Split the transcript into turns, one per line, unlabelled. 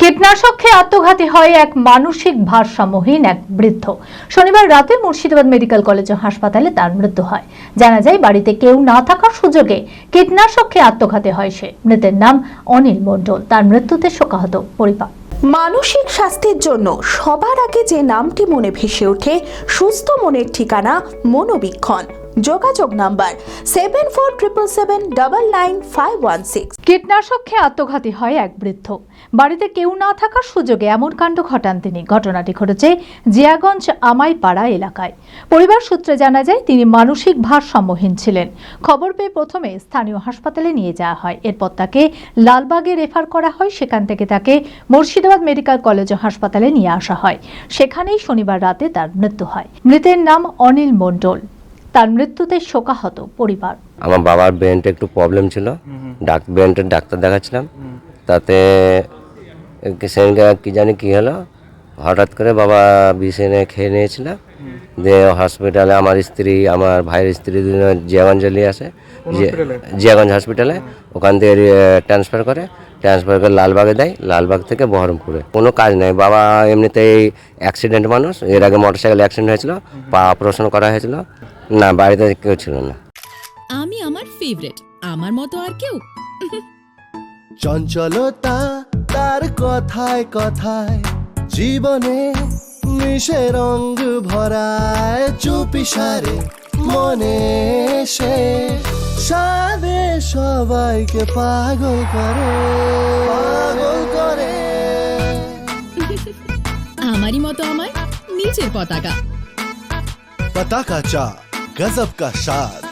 কীটনাশক খেয়ে আত্মঘাতী হয় এক মানসিক ভারসাম্যহীন এক বৃদ্ধ। শনিবার রাতে মুর্শিদাবাদ মেডিকেল কলেজ ও হাসপাতালে তার মৃত্যু হয়। জানা যায়, বাড়িতে কেউ না থাকার সুযোগে কীটনাশক খেয়ে আত্মঘাতী হয় সে। মৃতের নাম অনিল মণ্ডল। তার মৃত্যুতে শোকাহত পরিবার।
মানসিক স্বাস্থ্যের জন্য সবার আগে যে নামটি মনে ভেসে ওঠে, সুস্থ মনের ঠিকানা মনোবীক্ষণ। যোগাযোগ number seven four triple seven double nine five one six
কীটনাশক খেয়ে আত্মঘাতী হয় এক বৃদ্ধ। বাড়িতে কেউ না থাকার সুযোগে এমন কাণ্ড ঘটান তিনি। ঘটনাটি ঘটেছে জিয়াগঞ্জ আমাইপাড়া এলাকায়। পরিবার সূত্রে জানা যায়, তিনি মানসিক ভারসাম্যহীন ছিলেন। খবর পেয়ে প্রথমে স্থানীয় হাসপাতালে নিয়ে যাওয়া হয়। এরপর তাকে লালবাগে রেফার করা হয়। সেখান থেকে তাকে মুর্শিদাবাদ মেডিকেল কলেজ হাসপাতালে নিয়ে আসা হয়। সেখানেই শনিবার রাতে তার মৃত্যু হয়। মৃতের নাম অনিল মণ্ডল। তার মৃত্যুতে শোকাহত পরিবার।
আমার বাবার ব্রেনটা একটু প্রবলেম ছিল। ডাক ব্রেনটার ডাক্তার দেখাচ্ছিলাম। তাতে সেদিনকে কী জানি কী হলো হঠাৎ করে বাবা বিষ এনে খেয়ে নিয়েছিল। দিয়ে হসপিটালে আমার স্ত্রী আমার ভাইয়ের স্ত্রী দুজনে জিয়াগঞ্জ নিয়ে আসে। জিয়াগঞ্জ হসপিটালে ওখান থেকে ট্রান্সফার করে। ট্রান্সফার করে লালবাগে দেয়। লালবাগ থেকে বহরমপুরে। কোনো কাজ নেই। বাবা এমনিতেই অ্যাক্সিডেন্ট মানুষ। এর আগে মোটরসাইকেল অ্যাক্সিডেন্ট হয়েছিল। পা অপারেশন করা হয়েছিল। না বাড়িতে কেউ ছিল না।
আমি আমার ফেভারিট আমার মতো আর কেউ।
চঞ্চলতা তার কথায় কথায় জীবনে মিশে রং ভরায় চুপি সারে মনে সে। সাদে সবাইকে পাগল করে পাগল করে।
আমারই মতো আমার নিচের পতাকা।
পতাকা চা। गजब का शाद